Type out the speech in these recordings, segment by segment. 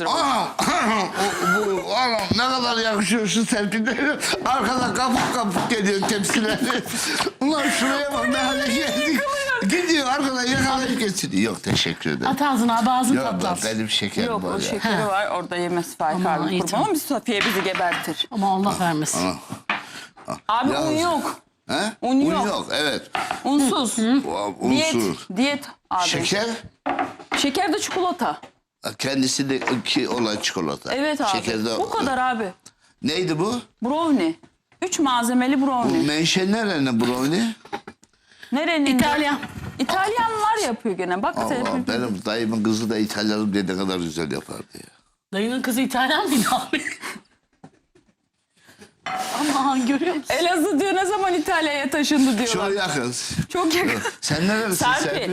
Anam, bu, bu, ne kadar yakışıyor şu Serpil'de. Arkadan kapıp kapıp geliyor tepsileri. Ulan şuraya bak ne hale geldik. Gidiyor arkadan yakalayıp getiriyor. Yok teşekkür ederim. At ağzına abi ağzını Yok patlat. benim şekerim Yok var o ya. şekeri var orada yemez Faik Aman, abi iyi kurban tamam. ama biz Safiye bizi gebertir. Ama Allah vermesin. Abi Ya- un yok. He? Un yok. yok evet. Unsuz. O- Diyet. Unsuz. Diyet abi. Şeker Şeker de çikolata. Kendisi de ki olan çikolata. Evet abi. Şeker de, Bu kadar abi. Neydi bu? Brownie. Üç malzemeli Bu brownie. menşe nerenin brownie? Nerenin? İtalyan. İtalyanlar yapıyor gene. Bak Allah Serpil. benim dayımın kızı da İtalyanım diye ne kadar güzel yapardı ya. Dayının kızı İtalyan mıydı abi? Aman görüyor musun? Elazığ diyor ne zaman İtalya'ya taşındı diyorlar. Çok yakın. Çok yakın. Sen nerelisin Serpil. Serpil?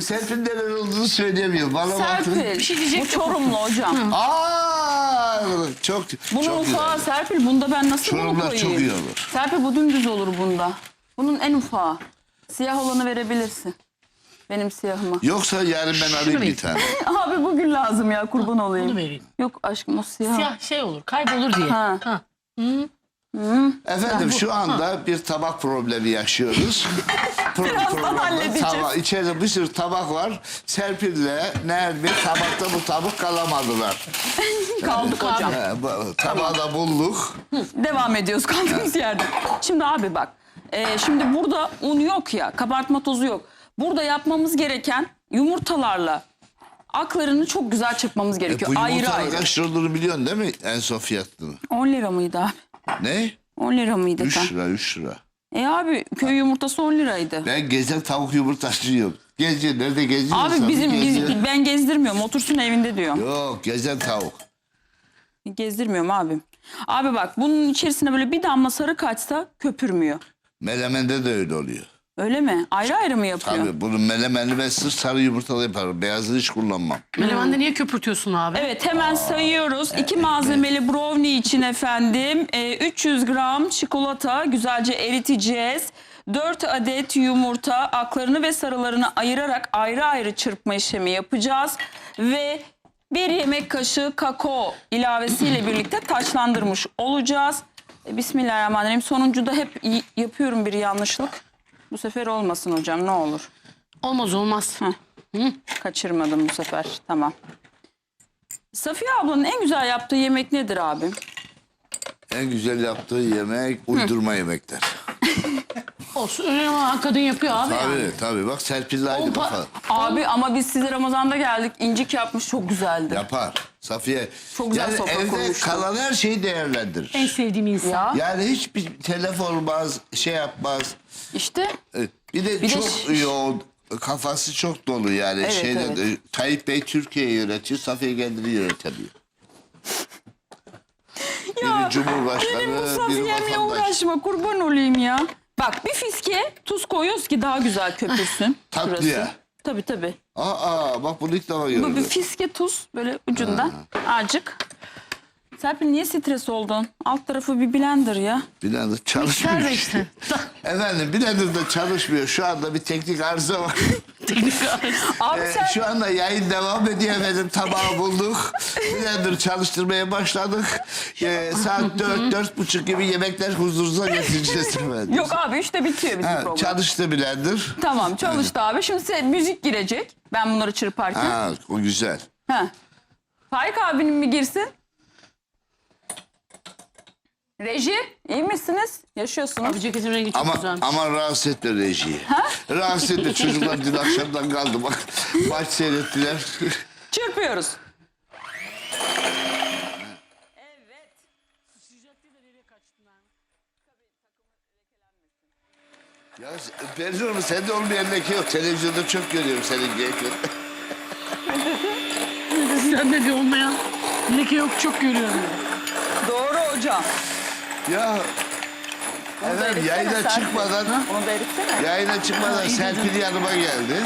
Serpil nereli olduğunu söyleyemiyor. Bana baktın. Serpil. şey diyecek Bu Çorumlu hocam. Aa, çok Bunun çok ufağı güzel. Serpil bunda ben nasıl bunu Çorumlar koyayım? çok iyi olur. Serpil bu dümdüz olur bunda. Bunun en ufağı. Siyah olanı verebilirsin. Benim siyahıma. Yoksa yarın ben alayım bir tane. Abi bugün lazım ya kurban olayım. Bunu vereyim. Yok aşkım o siyah. Siyah şey olur kaybolur diye. Ha. Ha. Efendim şu anda bir tabak problemi yaşıyoruz. Birazdan halledeceğiz. Tabak, içeride bir sürü tabak var. Serpil'le Nermin tabakta bu tabak kalamadılar. Kaldık hocam. He, bu, tabağı da bulduk. Devam ediyoruz kaldığımız yerde. Şimdi abi bak. e, şimdi burada un yok ya. Kabartma tozu yok. Burada yapmamız gereken yumurtalarla aklarını çok güzel çırpmamız E, gerekiyor. bu ayrı yumurtanın ayrı. kaç lira olduğunu biliyorsun değil mi en son fiyatını? 10 lira mıydı abi? Ne? 10 lira mıydı? 3 tam? lira 3 lira. E abi köy yumurtası 10 liraydı. Ben gezen tavuk yumurtası yiyorum. Geziyor. Nerede geziyorsun? Abi bizim Geziyor. biz- ben gezdirmiyorum. Otursun evinde diyor. Yok gezen tavuk. Gezdirmiyorum abim. Abi bak bunun içerisine böyle bir damla sarı kaçsa köpürmüyor. Melemende de öyle oluyor. Öyle mi? Ayrı ayrı mı yapıyor? Tabii bunun melemenli ben sırf sarı yumurtalı yaparım. Beyazını hiç kullanmam. Melemende niye köpürtüyorsun abi? Evet hemen sayıyoruz. İki malzemeli brownie için efendim e, 300 gram çikolata güzelce eriteceğiz. 4 adet yumurta aklarını ve sarılarını ayırarak ayrı ayrı çırpma işlemi yapacağız. Ve bir yemek kaşığı kakao ilavesiyle birlikte taçlandırmış olacağız. E, Bismillahirrahmanirrahim. Sonuncuda hep y- yapıyorum bir yanlışlık. Bu sefer olmasın hocam ne olur. Olmaz olmaz. Kaçırmadım bu sefer. Tamam. Safiye ablanın en güzel yaptığı yemek nedir abim? En güzel yaptığı yemek uydurma yemekler. Olsun önemli olan kadın yapıyor abi Tabii yani. tabii bak Serpil'le aynı Olpa- bakalım. Abi ama biz size Ramazan'da geldik. İncik yapmış çok güzeldi. Yapar. Safiye. Çok güzel yani sofra evde kurmuştu. kalan her şeyi değerlendirir. En sevdiğim insan. Ya Yani hiçbir telef olmaz, şey yapmaz. işte Evet, Bir de Bir de çok ş- yoğun, kafası çok dolu yani. Evet, Şeyden, evet. e, Tayyip Bey Türkiye'yi yönetiyor, Safiye kendini yönetemiyor. Biri Cumhurbaşkanı, benim bu biri vatandaş. uğraşma kurban olayım ya. Bak bir fiske tuz koyuyoruz ki daha güzel köpürsün. Tatlıya. şurası. Tabii tabii. Aa, bak bunu ilk defa Bu bir fiske tuz böyle ucundan azıcık. Serpil niye stres oldun? Alt tarafı bir blender ya. Blender çalışmıyor. Mikser de işte. Efendim Blender'da çalışmıyor. Şu anda bir teknik arıza var. Teknik. Abi Ee, sen şu anda yayın devam ediyor efendim. Tabağı bulduk. Blender çalıştırmaya başladık. Ee, saat dört, dört buçuk gibi yemekler huzurunuza getireceğiz efendim. Yok abi işte bitiyor bizim Ha, program. çalıştı Blender. Tamam çalıştı abi. Şimdi size müzik girecek. Ben bunları çırparken. Ha, o güzel. Ha. Faik abinin mi girsin? Reji iyi misiniz? Yaşıyorsunuz. Abi ceketin rengi çok Ama güzelmiş. ama rahatsız etme rejiyi. Rahatsız etme. Çocuklar dün akşamdan kaldı bak. Maç seyrettiler. Çırpıyoruz. ya Perdiyorum sende olmayan leke yok. Televizyonda çok görüyorum senin leke. Sende bir olmayan leke yok çok görüyorum. Doğru hocam. Ya da efendim eritsene yayına Serpil. çıkmadan Onu da eritsene. Yayına çıkmadan Serpil yanıma geldi.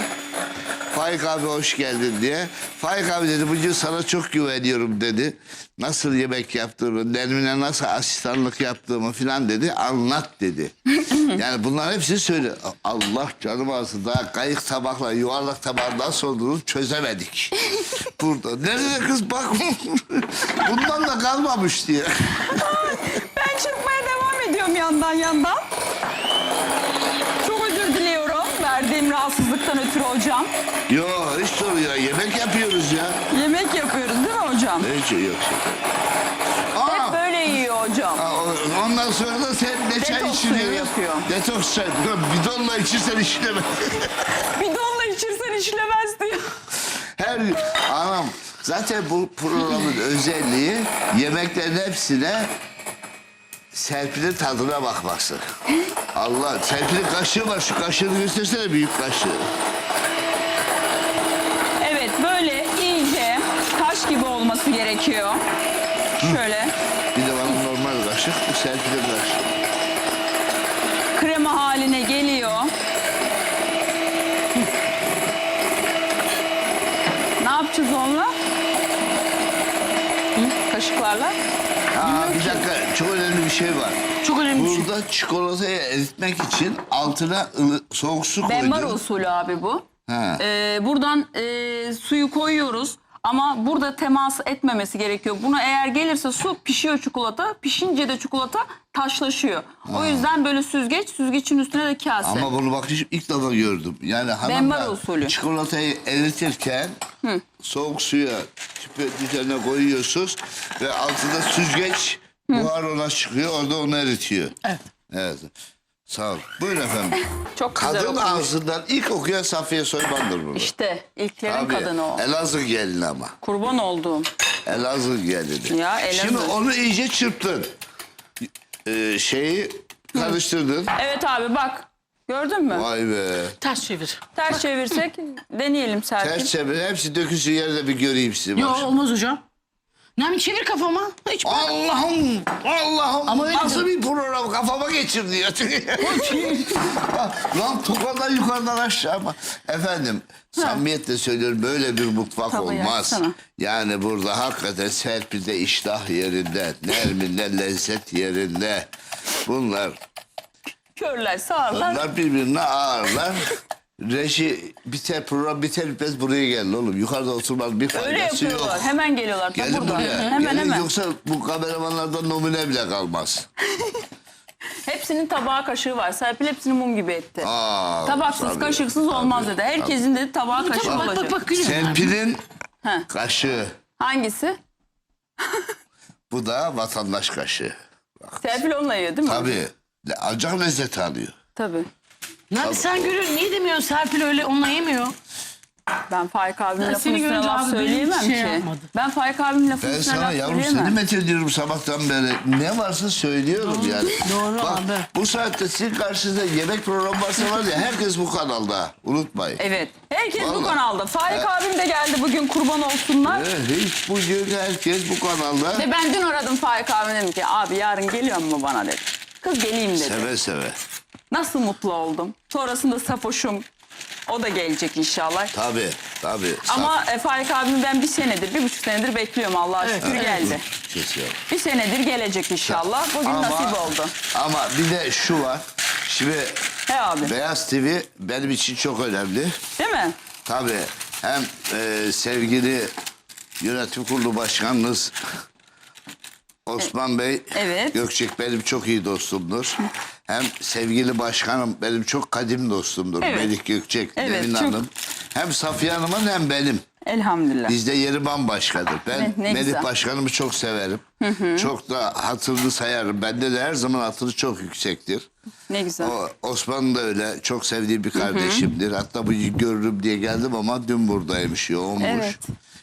Faik abi hoş geldin diye. Faik abi dedi bugün sana çok güveniyorum dedi. Nasıl yemek yaptığımı, Nermin'e nasıl asistanlık yaptığımı filan dedi. Anlat dedi. yani bunların hepsini söyle. Allah canım alsın daha kayık tabakla yuvarlak tabağın nasıl olduğunu çözemedik. Burada. Nerede kız bak. Bundan da kalmamış diye. Yandan. Çok özür diliyorum verdiğim rahatsızlıktan ötürü hocam. Yo hiç sorun ya. Yemek yapıyoruz ya. Yemek yapıyoruz değil mi hocam? Hiç yok. Hep Aa, böyle yiyor hocam. aa, ondan sonra da sen ne çay Detoks içiliyor? suyu yapıyor. Detoks çay. Bidonla içirsen işlemez. Bidonla içirsen işlemez diyor. Her anam zaten bu programın özelliği yemeklerin hepsine Serpil'in tadına bakması. Allah Serpil'in kaşığı var şu kaşığını göstersene büyük kaşığı. Evet böyle iyice taş gibi olması gerekiyor. Şöyle Bir de bana normal kaşık bu Serpil'in kaşığı. krema haline geliyor. Ne yapacağız onunla? Hı? Kaşıklarla. Aa, bir dakika bir şey var. Çok önemli bir şey. Burada çikolatayı eritmek için altına ılı, soğuk su koydum. Benmar usulü abi bu. Ha. Ee, buradan e, suyu koyuyoruz ama burada temas etmemesi gerekiyor. Bunu eğer gelirse su pişiyor çikolata. Pişince de çikolata taşlaşıyor. O yüzden böyle süzgeç, süzgecin üstüne de kase. Ama bunu bak hiç- ilk defa gördüm. Yani Benmar hanımlar usulü. çikolatayı eritirken soğuk suya tüpün üzerine koyuyorsunuz ve altında süzgeç buhar ona çıkıyor orada onu eritiyor. Evet. Evet. Sağ ol. Buyurun efendim. Çok güzel Kadın okuyor. ağzından ilk okuyan Safiye Soyman'dır bunu. İşte ilklerin Tabii. kadını o. Elazığ gelini ama. Kurban olduğum. Elazığ gelini. Ya, Elazığ. Şimdi onu iyice çırptın. Ee, şeyi karıştırdın. Evet abi bak. Gördün mü? Vay be. Ters çevir. Ters çevirsek deneyelim Serpil. Ters çevir. Hepsi dökülsün yerde bir göreyim sizi. Yok olmaz hocam. Nermin çevir kafama. Hiç bak. Allah'ım, Allah'ım Ama öyle nasıl bir program kafama geçir diyor. Lan tokadan yukarıdan aşağı ama. Efendim samimiyetle söylüyorum böyle bir mutfak Tabii, olmaz. yapsana. Yani burada hakikaten Serpil'de iştah yerinde, Nermin'de lezzet yerinde. Bunlar, Körler sağırlar. bunlar birbirine ağırlar. Reji biter program biter bitmez buraya geldi oğlum. Yukarıda oturmanın bir faydası Öyle yapıyorlar. yok. Hemen geliyorlar. Tam Gelin burada. buraya. Hemen Gelin, hemen. Yoksa bu kameramanlardan numune bile kalmaz. Hepsinin tabağı kaşığı var. Serpil hepsini mum gibi etti. Aa, Tabaksız tabii, kaşıksız olmaz tabii, dedi. Herkesin dedi tabağı kaşığı Bak bak olacak. Serpil'in Heh. kaşığı. Hangisi? Bu da vatandaş kaşığı. Serpil onunla yiyor değil mi? Tabii. Le- Acayip lezzet alıyor. Tabii. Nermin sen görüyorsun. Niye demiyorsun Serpil öyle onunla yemiyor? Ben Faik abimin Ben lafın seni üstüne görünce laf abi benim söyleyemem hiç şey ki. yapmadı. Ben Faik abimin lafın Ben üstüne sana laf yavrum seni söyleyemem. sabahtan beri. Ne varsa söylüyorum yani. doğru Bak, abi. Bu saatte sizin karşınızda yemek programı varsa var ya herkes bu kanalda. Unutmayın. Evet. Herkes bu Vallahi. kanalda. Faik abim de geldi bugün kurban olsunlar. Ee, hiç bugün herkes bu kanalda. Ve ben dün aradım Faik abim dedim ki abi yarın geliyor mu bana dedi. Kız geleyim dedi. Seve seve. Nasıl mutlu oldum. Sonrasında Safoş'um o da gelecek inşallah. Tabii tabii. Ama e, Faik abimi ben bir senedir, bir buçuk senedir bekliyorum Allah'a Evet, şükür evet. geldi. Kesiyorum. Bir senedir gelecek inşallah. Bugün nasip oldu. Ama bir de şu var. Şimdi He abi. Beyaz TV benim için çok önemli. Değil mi? Tabii hem e, sevgili yönetim kurulu başkanınız Osman Bey Evet. Gökçek benim çok iyi dostumdur. Hem sevgili başkanım benim çok kadim dostumdur. Evet. Melih Gökçek, Evet, Nevin çok- Hanım. Hem Safiye Hanım'ın hem benim. Elhamdülillah. Bizde yeri bambaşkadır. Ben ne Melih güzel. Başkanımı çok severim. Çok da hatırını sayarım. Bende de her zaman hatırı çok yüksektir. Ne güzel. O, Osman da öyle çok sevdiğim bir kardeşimdir. Hatta bu görürüm diye geldim ama dün buradaymış, yoğunmuş. Evet.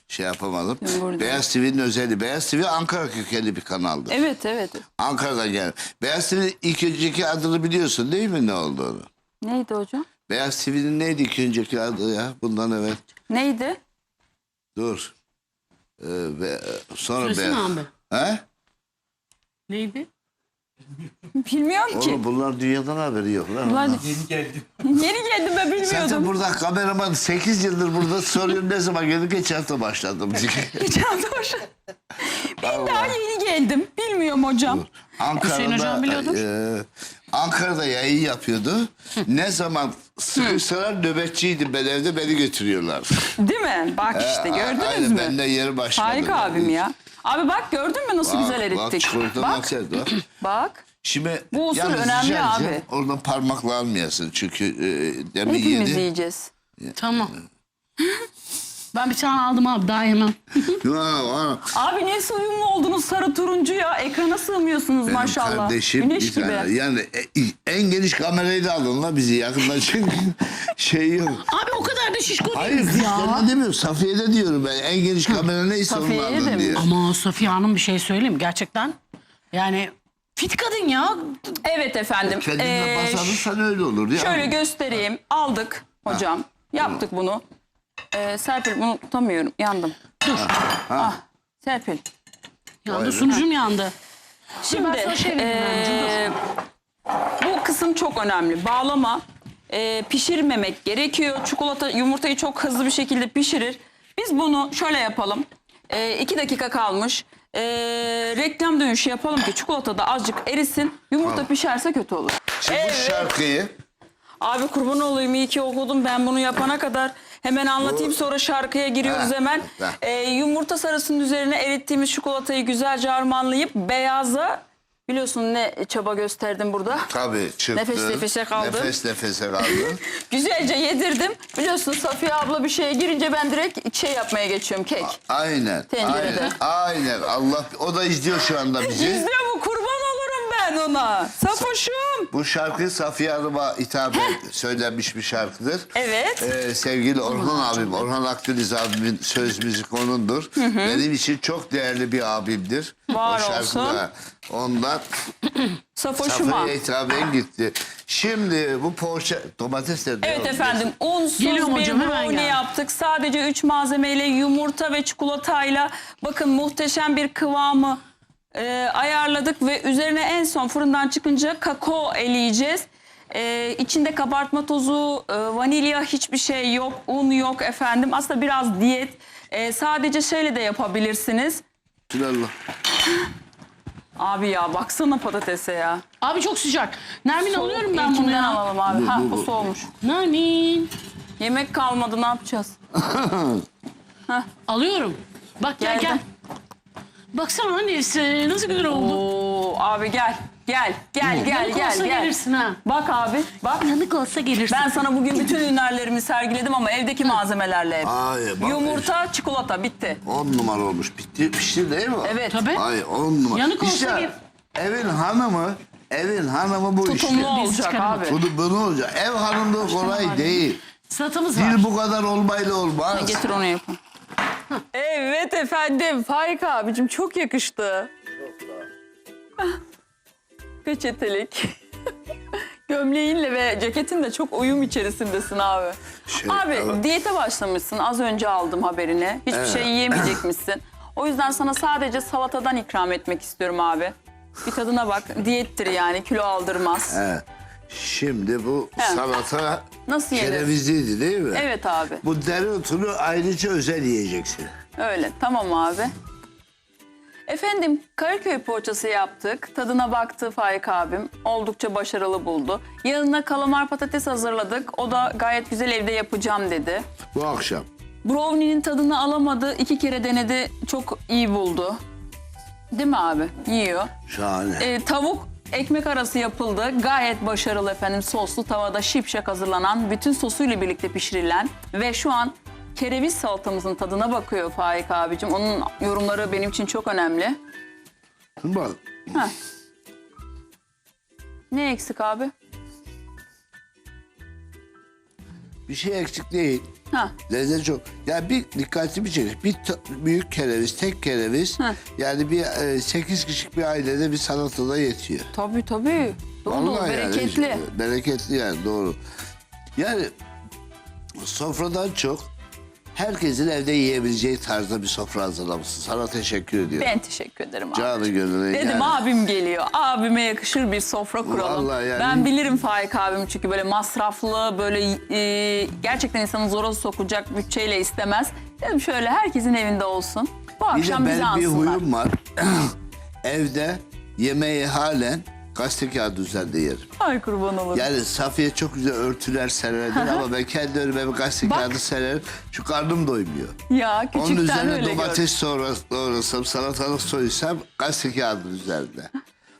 Şey yapamadım. Dün buradayım. Beyaz TV'nin özelliği. Beyaz TV Ankara kökenli bir kanaldır. Evet evet. Ankara'dan gel. Beyaz TV'nin ilk önceki adını biliyorsun değil mi ne olduğunu? Neydi hocam? Beyaz TV'nin neydi ilk önceki adı ya? Bundan evet. Neydi? Dur. Ee, ve, sonra Söylesene Beyaz. abi. He? Neydi? Bilmiyorum ki. Oğlum bunlar dünyadan haberi yok lan. Yeni geldim. Yeni geldim ben Zaten bilmiyordum. burada kameraman 8 yıldır burada soruyorum ne zaman geldi geçen hafta başladım diye. Geçen hafta başladım. Ben daha yeni geldim. Bilmiyorum hocam. Biliyordur. e, Ankara'da yayın yapıyordu. ne zaman sıkışsalar nöbetçiydim ben evde beni götürüyorlar. Değil mi? Bak işte gördünüz Aynen, mü? Ben de yeri başladım. Harika abim ya. Abi bak gördün mü nasıl Bak, güzel Bak erittik? Bak, nasıl bak. bak. Şimdi Bu usul yalnız önemli rica abi. edeceğim, Oradan parmakla almayasın çünkü e, demin Hepimiz yedi. yiyeceğiz. Tamam. Ben bir tane aldım abi daha yemem. Ha, ha. Abi niye uyumlu oldunuz sarı turuncu ya? Ekrana sığmıyorsunuz Benim maşallah. kardeşim Güneş bir gibi. tane. Yani e, en geniş kamerayı da alın la bizi yakından çünkü şey yok. Abi o kadar da şişko Hayır değiliz biz ya. ben de demiyorum. Safiye'de diyorum ben. En geniş kamera neyse onu Safiye'ye alın diye. Ama Safiye Hanım bir şey söyleyeyim gerçekten. Yani fit kadın ya. Evet efendim. Kendine Ee, öyle olur. Ya. Şöyle göstereyim. Aldık hocam. Yaptık bunu. Ee, Serpil bunu tutamıyorum. Yandım. Dur. Ah. Serpil. Yandı sunucum yandı. Şimdi Ben sana şey vereyim ee, bu kısım çok önemli. Bağlama ee, pişirmemek gerekiyor. Çikolata yumurtayı çok hızlı bir şekilde pişirir. Biz bunu şöyle yapalım. Ee, iki dakika kalmış. Ee, reklam dönüşü yapalım ki çikolata da azıcık erisin. Yumurta pişerse kötü olur. Şimdi bu şarkıyı Abi kurban olayım iyi ki okudum ben bunu yapana kadar. Hemen anlatayım sonra şarkıya giriyoruz Ha, hemen. ha. Ee, yumurta sarısının üzerine erittiğimiz çikolatayı güzelce harmanlayıp beyaza biliyorsun ne çaba gösterdim burada. tabii çırptın. Nefes nefese kaldın. Nefes nefese kaldın. Güzelce yedirdim. Biliyorsun Safiye abla bir şeye girince ben direkt şey yapmaya geçiyorum kek. aynen. Tencerede. Aynen. Aynen. Allah o da izliyor şu anda bizi. İzliyor mu kurban ben ona. Safoşum. Bu şarkı Safiye Hanım'a hitap söylenmiş bir şarkıdır. Evet. Ee, sevgili Orhan abim, Orhan Akdeniz abimin söz müzik onundur. Benim için çok değerli bir abimdir. Var o şarkı olsun. da Ondan Safoşuma. Safiye'ye hitaben gitti. Şimdi bu poğaça domates de Evet efendim unsuz Geliyorum bir hocam, hemen brownie gel. yaptık. Sadece 3 malzemeyle yumurta ve çikolatayla bakın muhteşem bir kıvamı e, ayarladık ve üzerine en son fırından çıkınca kakao eleyeceğiz. E, içinde kabartma tozu, e, vanilya hiçbir şey yok, un yok efendim. Aslında biraz diyet. E, sadece şeyle de yapabilirsiniz. Allah. Abi ya baksana patatese ya. Abi çok sıcak. Nermin alıyorum ben bunu İlkinden ya. alalım abi. Bu, ha bu, bu bu. soğumuş. Nermin. Yemek kalmadı ne yapacağız? Alıyorum. Bak gel Geldim. gel. Baksana annesi nasıl güzel oldu. Oo abi gel. Gel, gel, gel, Yanık gel, olsa gel. gelirsin ha. Bak abi, bak. Yanık olsa gelirsin. Ben sana bugün bütün ürünlerimi sergiledim ama evdeki malzemelerle hep. Ay, bak Yumurta, çikolata bitti. On numara olmuş. Bitti, pişti değil mi? Evet. Tabii. Ay on numara. Yanık olsa İşte gel. evin hanımı, evin hanımı bu işte. Tutumlu olacak çıkaralım. abi. Bunu, bunu olacak. Ev hanımlığı kolay değil. Salatamız var. Dil bu kadar olmayla olmaz. Getir onu yapın. Evet efendim. Faik abicim çok yakıştı. Peçetelik. Gömleğinle ve ceketinle çok uyum içerisindesin abi. Şey, abi evet. diyete başlamışsın. Az önce aldım haberini. Hiçbir şey yiyemeyecekmişsin. O yüzden sana sadece salatadan ikram etmek istiyorum abi. Bir tadına bak. Diyettir yani. Kilo aldırmaz. He. Şimdi bu He. salata Nasıl yenir? kerevizliydi değil mi? Evet abi. Bu dereotunu ayrıca özel yiyeceksin. Öyle. Tamam abi. Efendim Karaköy poğaçası yaptık. Tadına baktı Faik abim. Oldukça başarılı buldu. Yanına kalamar patates hazırladık. O da gayet güzel evde yapacağım dedi. Bu akşam. Brownie'nin tadını alamadı. iki kere denedi. Çok iyi buldu. Değil mi abi? Yiyor. Şahane. Ee, tavuk ekmek arası yapıldı. Gayet başarılı efendim. Soslu tavada şipşak hazırlanan, bütün sosuyla birlikte pişirilen ve şu an kereviz salatamızın tadına bakıyor Faik abicim. Onun yorumları benim için çok önemli. Bak. Heh. Ne eksik abi? Bir şey eksik değil. Ha. Lezzet çok. Ya bir dikkatli bir çekiş. Bir büyük kereviz, tek kereviz. Heh. Yani bir e, sekiz kişilik bir ailede bir salatada yetiyor. Tabii tabii. Dolu, Vallahi yani, bereketli. bereketli yani doğru. Yani sofradan çok herkesin evde yiyebileceği tarzda bir sofra hazırlamışsın. Sana teşekkür ediyorum. Ben teşekkür ederim abi. Canı gönlüne Dedim yani. abim geliyor. Abime yakışır bir sofra kuralım. Vallahi yani- Ben bilirim Faik abim çünkü böyle masraflı böyle e, gerçekten insanı zora sokacak bütçeyle istemez. Dedim şöyle herkesin evinde olsun. Bu Bir de akşam bizi benim bir ansınlar. huyum var. Evde yemeği halen gazete kağıdı üzerinde yerim. Ay kurban olurum. Yani Safiye çok güzel örtüler sererdir ama ben kendi önüme bir gazete Bak. kağıdı sererim. Şu karnım doymuyor. Ya Onun küçükten üzerine öyle domates sonrası doğrasam, salatalık soysam gazete kağıdı üzerinde.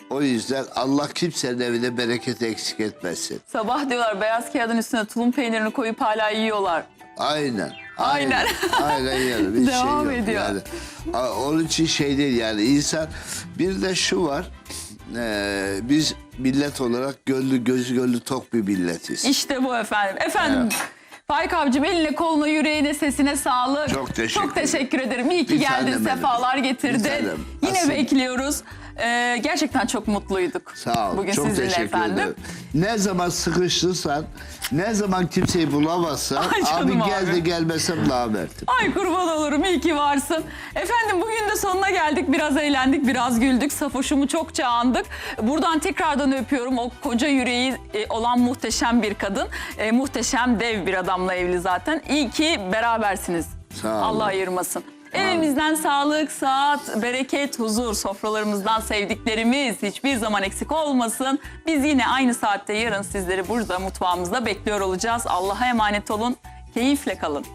O yüzden Allah kimsenin evine bereket eksik etmesin. Sabah diyorlar beyaz kağıdın üstüne tulum peynirini koyup hala yiyorlar. Aynen. Aynen. Aynen yerim. Hiç Devam şey yok ediyor. Yani. A- Onun için şey değil yani insan bir de şu var. Eee, biz millet olarak gönlü gözü gönlü tok bir milletiz. İşte bu efendim. Efendim Faik abicim eline koluna yüreğine sesine sağlık. Çok teşekkür Çok teşekkür ederim. İyi ki Bir geldin sefalar getirdin. Yine Asıl- bekliyoruz. Ee, gerçekten çok mutluyduk. Sağ ol. Bugün çok sizinle teşekkür efendim. ederim. Ne zaman sıkıştıysan, ne zaman kimseyi bulamazsan, Ay canım abi gel abi. de gelmesem namertim. Ay kurban olurum iyi ki varsın. Efendim bugün de sonuna geldik. Biraz eğlendik, biraz güldük. Safoşumu çokça andık. Buradan tekrardan öpüyorum. O koca yüreği e, olan muhteşem bir kadın. E, muhteşem dev bir adamla evli zaten. İyi ki berabersiniz. Sağ olun. Allah ayırmasın. Evimizden sağlık, saat, bereket, huzur, sofralarımızdan sevdiklerimiz hiçbir zaman eksik olmasın. Biz yine aynı saatte yarın sizleri burada mutfağımızda bekliyor olacağız. Allah'a emanet olun, keyifle kalın.